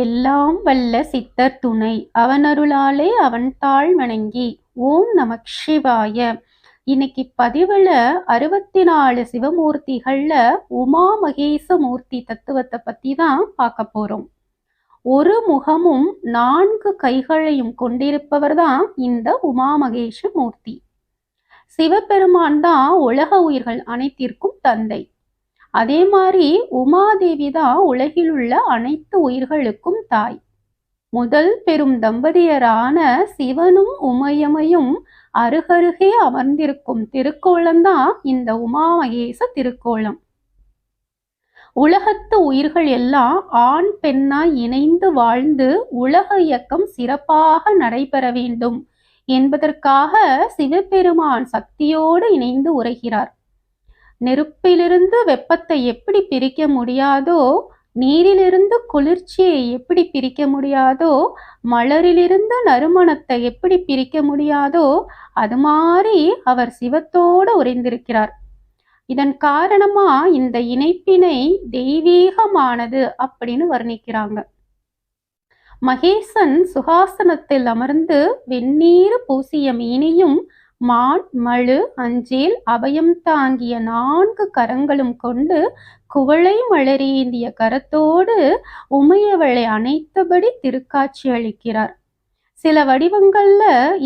எல்லாம் வல்ல சித்தர் துணை. அவனருளாலே அவன் தாழ் வணங்கி ஓம் நமக் சிவாய. இன்னைக்கு பதிவுல அறுபத்தி நாலு சிவமூர்த்திகள்ல உமா மகேச மூர்த்தி தத்துவத்தை பத்தி தான் பார்க்க போறோம். ஒரு முகமும் நான்கு கைகளையும் கொண்டிருப்பவர் தான் இந்த உமா மகேஷ மூர்த்தி. சிவபெருமான் தான் உலக உயிர்கள் அனைத்திற்கும் தந்தை. அதே மாதிரி உமாதேவி தான் உலகில் உள்ள அனைத்து உயிர்களுக்கும் தாய். முதல் பெரும் தம்பதியரான சிவனும் உமையமையும் அருகருகே அமர்ந்திருக்கும் திருக்கோலம்தான் இந்த உமா திருக்கோளம் உலகத்து உயிர்கள் எல்லாம் ஆண் பெண்ணாய் இணைந்து வாழ்ந்து உலக இயக்கம் சிறப்பாக நடைபெற வேண்டும் என்பதற்காக சிவபெருமான் சக்தியோடு இணைந்து உரைகிறார். நெருப்பிலிருந்து வெப்பத்தை எப்படி பிரிக்க முடியாதோ நீரிலிருந்து குளிர்ச்சியை எப்படி பிரிக்க முடியாதோ மலரிலிருந்து நறுமணத்தை எப்படி பிரிக்க முடியாதோ அது மாதிரி அவர் சிவத்தோடு உறைந்திருக்கிறார். இதன் காரணமா இந்த இணைப்பினை தெய்வீகமானது அப்படின்னு வர்ணிக்கிறாங்க. மகேசன் சுகாசனத்தில் அமர்ந்து வெந்நீர் பூசிய மீனியும் மான் மழு அஞ்சேல் அபயம் தாங்கிய நான்கு கரங்களும் கொண்டு குவளை மலரேந்திய கரத்தோடு உமையவளை அணைத்தபடி திருக்காட்சி அளிக்கிறார். சில வடிவங்கள்ல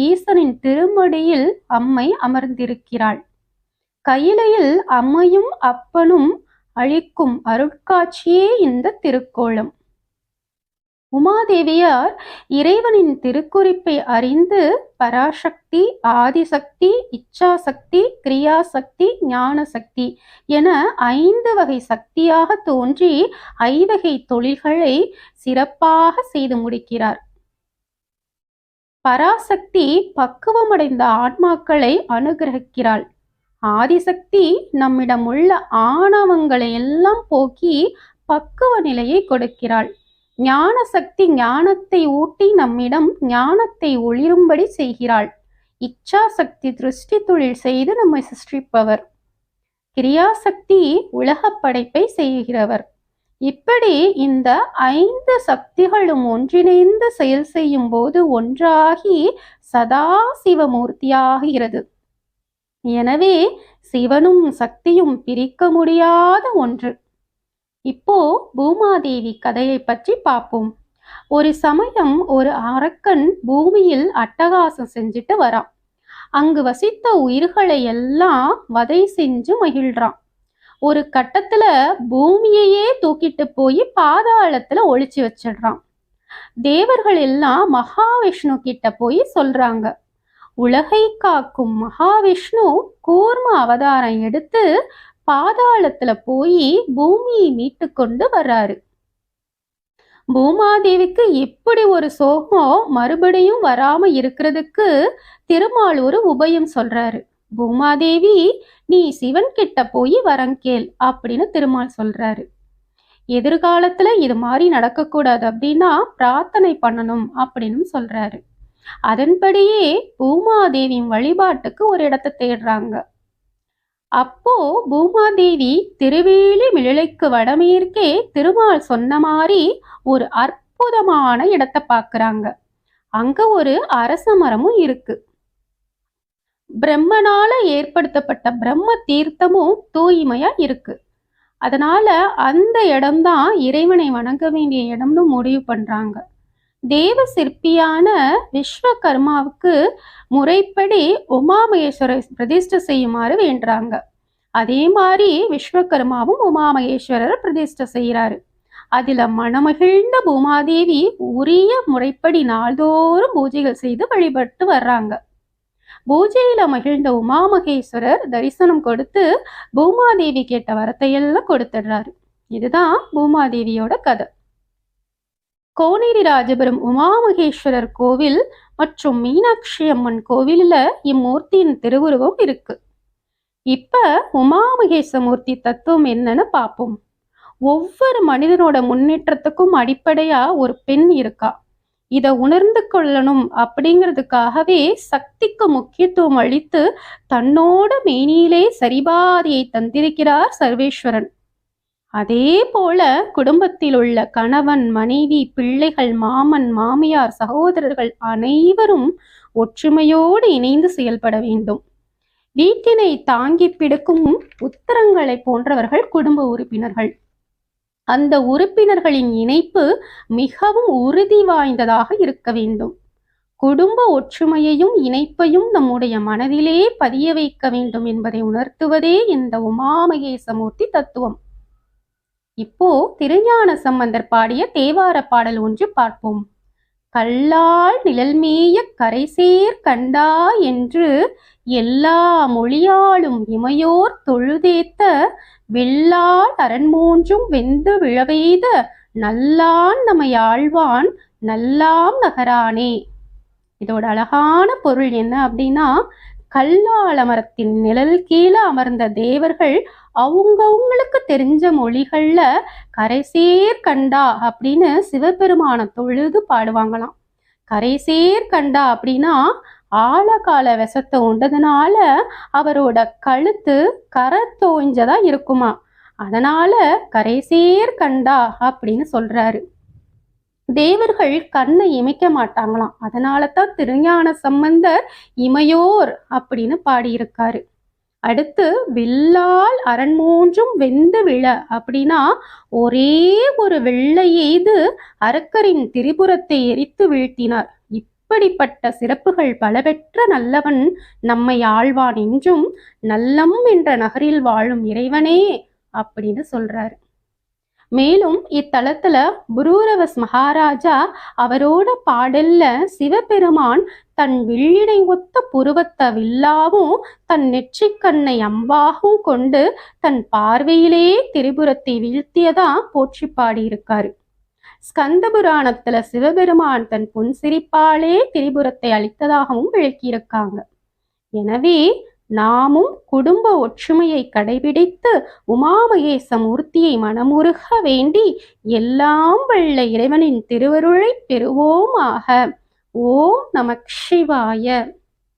ஈசனின் திருமடியில் அம்மை அமர்ந்திருக்கிறாள். கையிலையில் அம்மையும் அப்பனும் அழிக்கும் அருட்காட்சியே இந்த திருக்கோலம். உமாதேவியார் இறைவனின் திருக்குறிப்பை அறிந்து பராசக்தி ஆதிசக்தி இச்சாசக்தி கிரியாசக்தி ஞான சக்தி என ஐந்து வகை சக்தியாக தோன்றி ஐவகை தொழில்களை சிறப்பாக செய்து முடிக்கிறார். பராசக்தி பக்குவமடைந்த ஆத்மாக்களை அனுகிரகிக்கிறாள். ஆதிசக்தி நம்மிடம் உள்ள ஆணவங்களை எல்லாம் போக்கி பக்குவ நிலையை கொடுக்கிறாள். ஞான சக்தி ஞானத்தை ஊட்டி நம்மிடம் ஞானத்தை ஒளிரும்படி செய்கிறாள். இச்சா சக்தி திருஷ்டி தொழில் செய்து நம்மை சிருஷ்டிப்பவர். கிரியாசக்தி உலக படைப்பை செய்கிறவர். இப்படி இந்த ஐந்து சக்திகளும் ஒன்றிணைந்து செயல் செய்யும் போது ஒன்றாகி சதா சிவமூர்த்தியாகிறது. எனவே சிவனும் சக்தியும் பிரிக்க முடியாத ஒன்று. இப்போ பூமாதேவி கதையை பற்றி பார்ப்போம். ஒரு சமயம் ஒரு அரக்கன் பூமியில் அட்டகாசம் செஞ்சுட்டு வரான். அங்கு வசித்த உயிர்களை எல்லாம் வதை செஞ்சு மகிழ்றான். ஒரு கட்டத்துல பூமியையே தூக்கிட்டு போய் பாதாளத்துல ஒழிச்சு வச்சிடுறான். தேவர்கள் எல்லாம் மகாவிஷ்ணு கிட்ட போய் சொல்றாங்க. உலகை காக்கும் மகாவிஷ்ணு கூர்ம அவதாரம் எடுத்து பாதாளத்துல போய் பூமியை மீட்டு கொண்டு வர்றாரு. பூமாதேவிக்கு இப்படி ஒரு சோகம் மறுபடியும் வராம இருக்கிறதுக்கு திருமால் ஒரு உபயம் சொல்றாரு. பூமாதேவி நீ சிவன் கிட்ட போய் வரம் கேள் அப்படின்னு திருமால் சொல்றாரு. எதிர்காலத்துல இது மாதிரி நடக்கக்கூடாது அப்படின்னா பிரார்த்தனை பண்ணணும் அப்படின்னு சொல்றாரு. அதன்படியே பூமாதேவியின் வழிபாட்டுக்கு ஒரு இடத்தை தேடுறாங்க. அப்போ பூமாதேவி திருவேலி மிழலைக்கு வடமேற்கே திருமால் சொன்ன மாதிரி ஒரு அற்புதமான இடத்தை பார்க்கறாங்க. அங்க ஒரு அரச மரமும் இருக்கு. பிரம்மனால ஏற்படுத்தப்பட்ட பிரம்ம தீர்த்தமும் தூய்மையா இருக்கு. அதனால அந்த இடம்தான் இறைவனை வணங்க வேண்டிய இடம்னு முடிவு பண்றாங்க. தேவ சிற்பியான விஸ்வகர்மாவுக்கு முறைப்படி உமாமகேஸ்வரை பிரதிஷ்டை செய்யுமாறு வேண்டுறாங்க. அதே மாதிரி விஸ்வகர்மாவும் உமாமகேஸ்வரரை பிரதிஷ்டை செய்கிறாரு. அதில் மனமகிழ்ந்த பூமாதேவி உரிய முறைப்படி நாள்தோறும் பூஜைகள் செய்து வழிபட்டு வர்றாங்க. பூஜையில மகிழ்ந்த உமாமகேஸ்வரர் தரிசனம் கொடுத்து பூமாதேவி கேட்ட வரத்தையெல்லாம் கொடுத்துடுறாரு. இதுதான் பூமாதேவியோட கதை. கோனேரி ராஜபுரம் உமாமகேஸ்வரர் கோவில் மற்றும் மீனாட்சி அம்மன் கோவிலில் இம்மூர்த்தியின் திருவுருவம் இருக்கு. இப்ப உமாமகேச மூர்த்தி தத்துவம் என்னன்னு பார்ப்போம் ஒவ்வொரு மனிதனோட முன்னேற்றத்துக்கும் அடிப்படையா ஒரு பெண் இருக்கா. இதை உணர்ந்து கொள்ளணும் அப்படிங்கிறதுக்காகவே சக்திக்கு முக்கியத்துவம் அளித்து தன்னோட மேனியிலே சரிபாதியை தந்திருக்கிறார் சர்வேஸ்வரன். அதே போல குடும்பத்தில் உள்ள கணவன் மனைவி பிள்ளைகள் மாமன் மாமியார் சகோதரர்கள் அனைவரும் ஒற்றுமையோடு இணைந்து செயல்பட வேண்டும். வீட்டினை தாங்கி பிடிக்கும் உத்தரங்களை போன்றவர்கள் குடும்ப உறுப்பினர்கள். அந்த உறுப்பினர்களின் இணைப்பு மிகவும் உறுதி வாய்ந்ததாக இருக்க வேண்டும். குடும்ப ஒற்றுமையையும் இணைப்பையும் நம்முடைய மனதிலே பதிய வைக்க வேண்டும் என்பதை உணர்த்துவதே இந்த உமாமகேசமூர்த்தி தத்துவம். இப்போ திருஞான சம்பந்தர் பாடிய தேவார பாடல் ஒன்று பார்ப்போம். கல்லால் நிழல்மேய கரைசேர் கண்டா என்று எல்லா மொழியாலும் இமையோர் தொழுதேத்த வெள்ளால் அரண்மூன்றும் வெந்து விழவெய்த நல்லான் நம்மை ஆழ்வான் நல்லாம் நகரானே. இதோட அழகான பொருள் என்ன அப்படின்னா கல்லாள மரத்தின் நிழல் கீழே அமர்ந்த தேவர்கள் அவங்கவுங்களுக்கு தெரிஞ்ச மொழிகள்ல கரைசேர் கண்டா அப்படின்னு சிவபெருமான தொழுது பாடுவாங்களாம். கரைசேர் கண்டா அப்படின்னா ஆழகால விஷத்தை உண்டதுனால அவரோட கழுத்து கரை தோய்ஞ்சதா இருக்குமா. அதனால கரைசேர் கண்டா அப்படின்னு சொல்றாரு. தேவர்கள் கண்ணை இமைக்க மாட்டாங்களாம். அதனால தான் திருஞான சம்பந்தர் இமையோர் அப்படின்னு பாடியிருக்காரு. அடுத்து வில்லால் அரண்மூன்றும் வெந்து விழ அப்படின்னா ஒரே ஒரு வெள்ளை எய்து அரக்கரின் திரிபுரத்தை எரித்து வீழ்த்தினார். இப்படிப்பட்ட சிறப்புகள் பல பெற்ற நல்லவன் நம்மை ஆழ்வான் என்றும் நல்லம் என்ற நகரில் வாழும் இறைவனே அப்படின்னு சொல்றாரு. மேலும் இத்தலத்துல புரூரவஸ் மகாராஜா அவரோட பாடல்ல சிவபெருமான் தன் வில்லினை ஒத்த புருவத்த வில்லாவும் தன் நெற்றிக்கண்ணை அம்பாகவும் கொண்டு தன் பார்வையிலேயே திரிபுரத்தை வீழ்த்தியதா போற்றி பாடியிருக்காரு. ஸ்கந்த புராணத்துல சிவபெருமான் தன் பொன் சிரிப்பாலே திரிபுரத்தை அளித்ததாகவும் விளக்கியிருக்காங்க. எனவே நாமும் குடும்ப ஒற்றுமையை கடைபிடித்து உமாமகேச மூர்த்தியை மனமுருக வேண்டி எல்லாம் வல்ல இறைவனின் திருவருளை பெறுவோமாக. ஓம் நமக் சிவாய